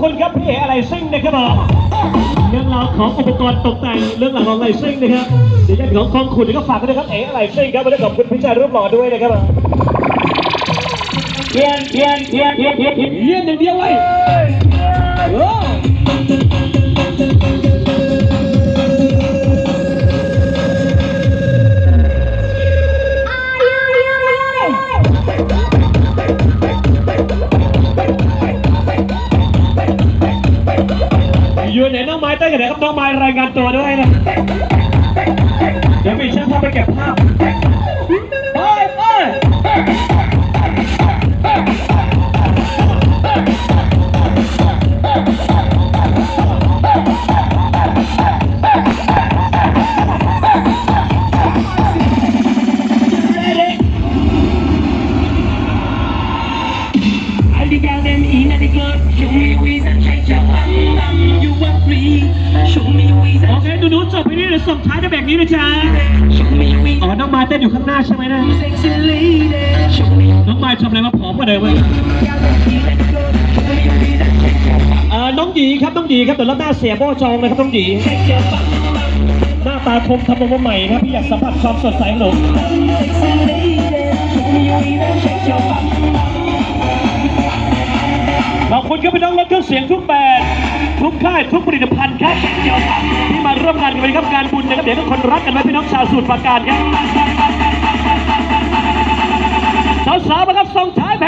ครับพี่เออะไรซิ่งนะครับผมเรื่องราวของอุปกรณ์ตกแต่งเรื่องราวของอะไรซิ่งนะครับเดี๋ยวจะของของคุณก็ฝากกันด้วยครับเออะไรซิ่งครับวันนี้ขอบคุณพี่ชายรูปหล่อด้วยนะครับผมเพียนเพียนเพียนเพียนเพียนเพียนเพียนอย่างเดียวเว้ย ไหนน้องไม้เต้นกันไหนครับน้องไม้รายงานตัวด้วยนะเดี๋ยวมีช่างภาพไปเก็บภาพไปไป โอเคดูนูๆจบไปนี่เดี๋ยวส่งท้ายด้วยแบบนี้นะจ๊ะอ๋อน้องไม้เต้นอยู่ข้างหน้าใช่ไหมนะน้องไม้ทำอะไรมาผอมกว่าเดิมเลยเอ่อน้องหยีครับน้องหยีครับเดี๋ยวรับหน้าเสียโบ้จองเลยครับน้องหยีหน้าตาคมทำมาใหม่ครับพี่อยากสัมผัสความสดใสของหนู ขอบคุณครับพี่น้องรถเครื่องเสียงทุกแบบทุกค่ายทุกผลิตภัณฑ์ครับที่มาร่วมงานกันวันนี้ครับงานบุญนะครับเดี๋ยวทุกคนรักกันไว้พี่น้องชาวสมุทรปราการครับสาวๆมาครับส่งท้ายแผนนี้เจ้าเลย